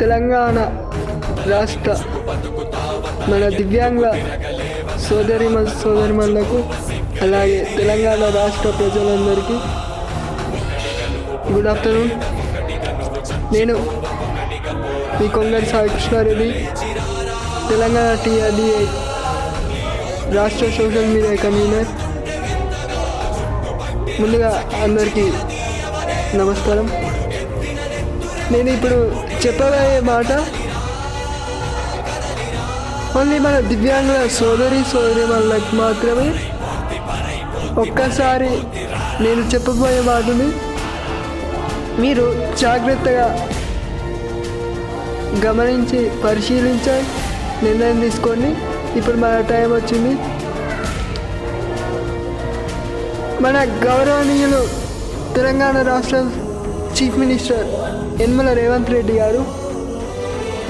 తెలంగాణ రాష్ట్ర మన దివ్యాంగుల సోదరి సోదరిమణులకు అలాగే తెలంగాణ రాష్ట్ర ప్రజలందరికీ గుడ్ ఆఫ్టర్నూన్. నేను మీ కొంగరి సాయి కృష్ణారెడ్డి తెలంగాణ టీఆర్డీఐ రాష్ట్ర సోషల్ మీడియా కన్వీనర్. ముందుగా అందరికీ నమస్కారం. నేను ఇప్పుడు చెప్పబోయే మాట? ఓన్లీ మన దివ్యాంగుల సోదరి సోదరి వాళ్ళకి మాత్రమే ఒక్కసారి నేను చెప్పబోయే మాటని మీరు జాగ్రత్తగా గమనించి పరిశీలించాలి నిర్ణయం తీసుకోండి. ఇప్పుడు మన టైం వచ్చింది. మన గౌరవనీయులు తెలంగాణ రాష్ట్ర చీఫ్ మినిస్టర్ యనమల రేవంత్ రెడ్డి గారు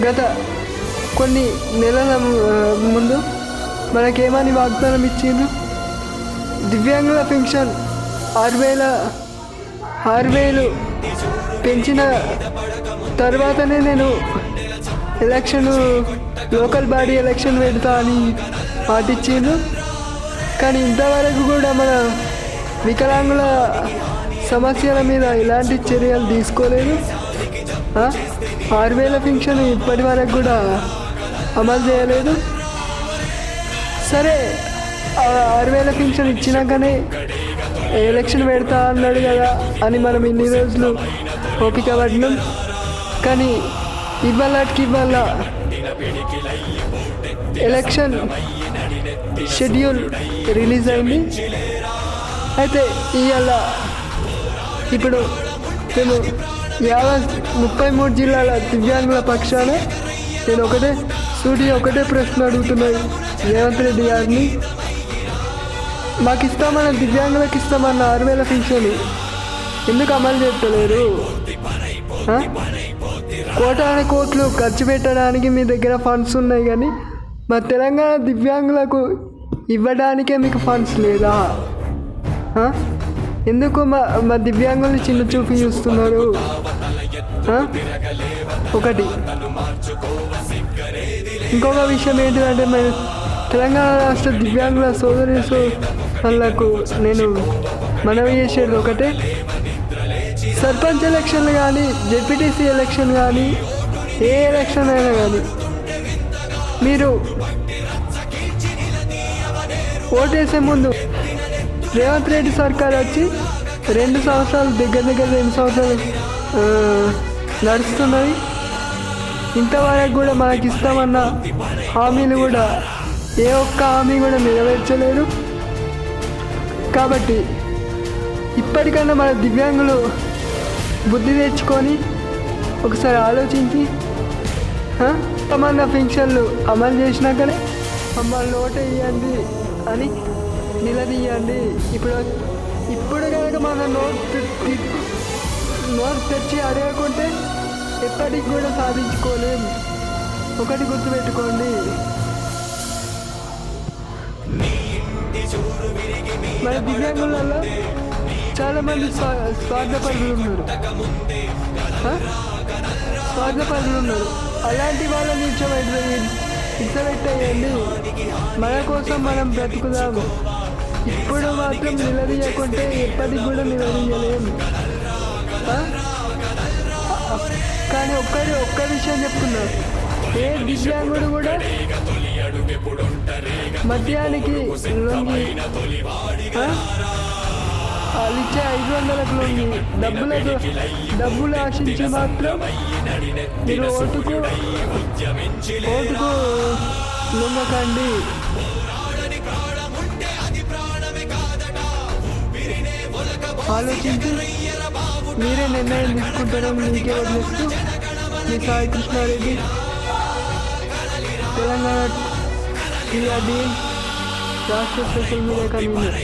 గత కొన్ని నెలల ముందు మనకేమని వాగ్దానం ఇచ్చిండ్రు? దివ్యాంగుల పెన్షన్ ఆరు వేల ఆరు వేలు పెంచిన తర్వాతనే నేను ఎలక్షన్ లోకల్ బాడీ ఎలక్షన్ పెడతా అని మాటిచ్చిండ్రు. కానీ ఇంతవరకు కూడా మన వికలాంగుల సమస్యల మీద ఎలాంటి చర్యలు తీసుకోలేదు. ఆరు వేల పెన్షన్ ఇప్పటి వరకు కూడా అమలు చేయలేదు. సరే ఆరు వేల పెన్షన్ ఇచ్చినాకనే ఎలక్షన్ పెడతా అన్నాడు కదా అని మనం ఇన్ని రోజులు ఓపిక పడినాం. కానీ ఇవాళకి ఇవ్వాల ఎలక్షన్ షెడ్యూల్ రిలీజ్ అయింది. అయితే ఇవాళ ఇప్పుడు మేము యాభై ముప్పై మూడు జిల్లాల దివ్యాంగుల పక్షాన నేను ఒకటే సూటి ఒకటే ప్రశ్న అడుగుతున్నాను రేవంత్ రెడ్డి గారిని. మాకు ఇస్తామన్న దివ్యాంగులకు ఇస్తామన్న ఆరు వేల పెన్షన్ ఎందుకు అమలు చేస్తలేరు ఆ? కోటాను కోట్లు ఖర్చు పెట్టడానికి మీ దగ్గర ఫండ్స్ ఉన్నాయి కానీ మా తెలంగాణ దివ్యాంగులకు ఇవ్వడానికే మీకు ఫండ్స్ లేదా? ఎందుకు మా మా దివ్యాంగుల్ని చిన్న చూపి చూస్తున్నారు. ఒకటి. ఇంకొక విషయం ఏంటిదంటే మేము తెలంగాణ రాష్ట్ర దివ్యాంగుల సోదరి వాళ్ళకు నేను మనవి చేసేది ఒకటే. సర్పంచ్ ఎలక్షన్లు కానీ జెడ్పీటీసీ ఎలక్షన్ కానీ ఏ ఎలక్షన్ అయినా కానీ మీరు ఓటేసే ముందు రేవంత్ రెడ్డి సర్కార్ వచ్చి రెండు సంవత్సరాలు దగ్గర దగ్గర రెండు సంవత్సరాలు నడుస్తున్నాయి నడుస్తున్నది. ఇంతవరకు కూడా మనకి ఇస్తామన్న హామీలు కూడా ఏ ఒక్క హామీ కూడా నెరవేర్చలేరు కాబట్టి ఇప్పటికన్నా మన దివ్యాంగులు బుద్ధి తెచ్చుకొని ఒకసారి ఆలోచించి తమన్న పెన్షన్లు అమలు చేసినాకనే మమ్మల్ని ఓటు అని నిలదీయండి. ఇప్పుడు ఇప్పుడు కనుక మన నోట్ నోట్ తెచ్చి అడగకుంటే ఎప్పటికి కూడా సాధించుకోలేం. ఒకటి గుర్తుపెట్టుకోండి. మన దివ్యాంగులలో చాలా మంది స్వా స్వార్థపరులు ఉన్నారు. స్వార్థపరులు ఉన్నారు అలాంటి వాళ్ళని ఇచ్చబెట్టేయండి మన కోసం మనం బ్రతుకుదాము ఇప్పుడు మాత్రం నిలదీయకుంటే ఎప్పటికి కూడా నిలదీయలేము. కానీ ఒక్కరి ఒక్క విషయం చెప్తున్నారు ఏ దివ్యాంగుడు కూడా మద్యానికి లొంగి ఆ? వాళ్ళు ఇచ్చే ఐదు వందలకు లొంగి డబ్బులకు డబ్బులు ఆశించి మాత్రం మీరు ఓటుకు ఓటుకు లొంగకండి. ఆలోచించి మీరే నిర్ణయం తీసుకుంటారని మీకే వదిలేస్తూ మీ సాయి కృష్ణారెడ్డి తెలంగాణ టీఆర్డీ రాష్ట్ర సోషల్ మీడియా కన్వీనర్